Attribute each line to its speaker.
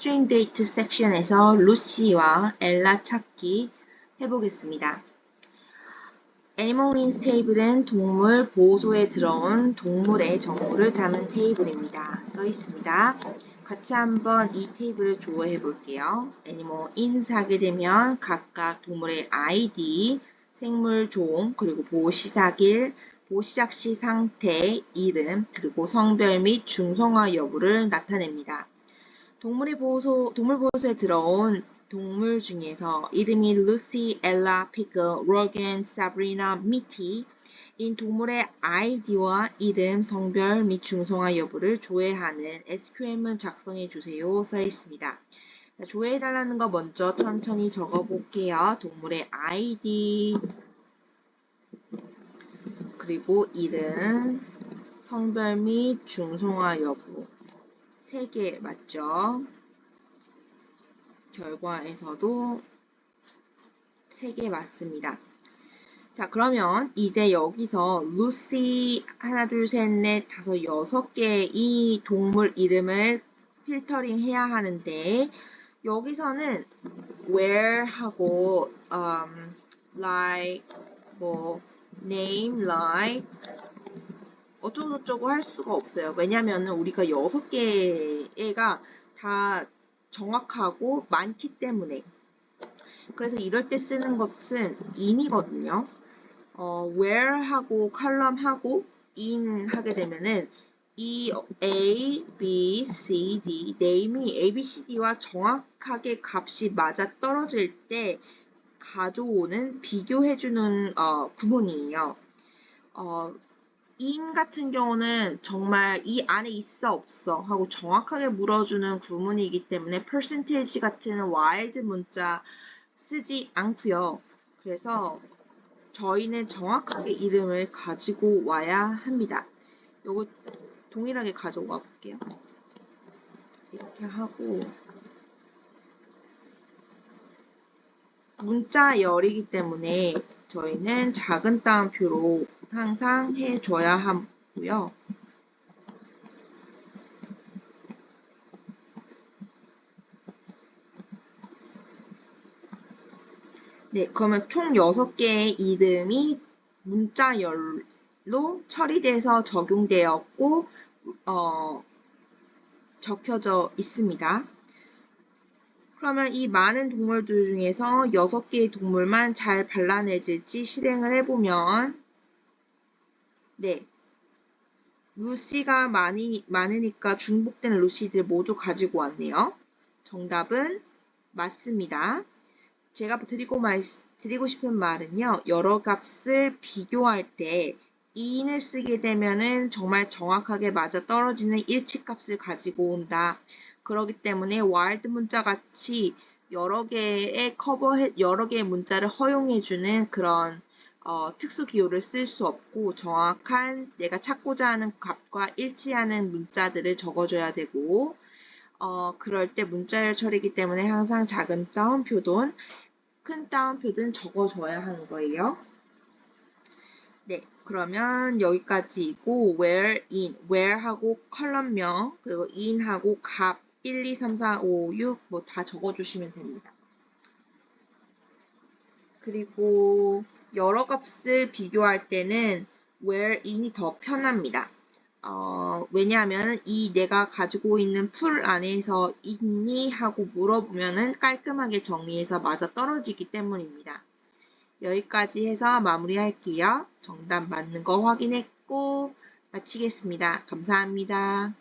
Speaker 1: string date 섹션에서 루시와 엘라 찾기 해보겠습니다. Animal in table은 동물 보호소에 들어온 동물의 정보를 담은 테이블입니다. 써 있습니다. 같이 한번 이 테이블을 조회해 볼게요. Animal in 하게 되면 각각 동물의 아이디, 생물 종, 그리고 보호 시작일, 보호 시작 시 상태, 이름, 그리고 성별 및 중성화 여부를 나타냅니다. 동물의 보호소, 동물 보호소에 들어온 동물 중에서 이름이 루시, 엘라, 피그, 로겐, 사브리나, 미티 인 동물의 아이디와 이름, 성별 및 중성화 여부를 조회하는 SQL문 작성해 주세요 써 있습니다. 조회해 달라는 거 먼저 천천히 적어 볼게요. 동물의 아이디 그리고 이름, 성별 및 중성화 여부 3개 맞죠? 결과에서도 3개 맞습니다. 자, 그러면 이제 여기서 루시 하나, 둘, 셋, 넷, 다섯, 여섯 개의 이 동물 이름을 필터링 해야 하는데 여기서는 where 하고 um, like 뭐 name like 어쩌고저쩌고 할 수가 없어요. 왜냐면은 우리가 여섯 개가 다 정확하고 많기 때문에. 그래서 이럴 때 쓰는 것은 in이거든요. 어, where하고 column하고 in 하게 되면은 이 A, B, C, D, name이 A, B, C, D와 정확하게 값이 맞아 떨어질 때 가져오는 비교해주는 어, 구문이에요. 어, in 같은 경우는 정말 이 안에 있어 없어 하고 정확하게 물어주는 구문이기 때문에 percentage 같은 wild 문자 쓰지 않고요. 그래서 저희는 정확하게 이름을 가지고 와야 합니다. 요거 동일하게 가져와 볼게요. 이렇게 하고 문자열이기 때문에 저희는 작은 따옴표로 항상 해줘야 하고요. 네, 그러면 총 6개의 이름이 문자열로 처리돼서 적용되었고, 어, 적혀져 있습니다. 그러면 이 많은 동물들 중에서 6개의 동물만 잘 발라내질지 실행을 해보면 네 루시가 많이, 많으니까 중복된 루시들 모두 가지고 왔네요. 정답은 맞습니다. 제가 드리고, 말, 드리고 싶은 말은요. 여러 값을 비교할 때 2인을 쓰게 되면은 정말 정확하게 맞아 떨어지는 일치값을 가지고 온다. 그러기 때문에 와일드 문자 같이 여러 개의 커버 여러 개의 문자를 허용해주는 그런 어, 특수 기호를 쓸 수 없고 정확한 내가 찾고자 하는 값과 일치하는 문자들을 적어줘야 되고 어, 그럴 때 문자열 처리이기 때문에 항상 작은 따옴표든 큰 따옴표든 적어줘야 하는 거예요. 네, 그러면 여기까지이고 where in, where하고 컬럼명 그리고 in하고 값 1, 2, 3, 4, 5, 6 뭐 다 적어주시면 됩니다. 그리고 여러 값을 비교할 때는 where in이 더 편합니다. 어, 왜냐하면 이 내가 가지고 있는 풀 안에서 있니 하고 물어보면은 깔끔하게 정리해서 맞아 떨어지기 때문입니다. 여기까지 해서 마무리할게요. 정답 맞는 거 확인했고 마치겠습니다. 감사합니다.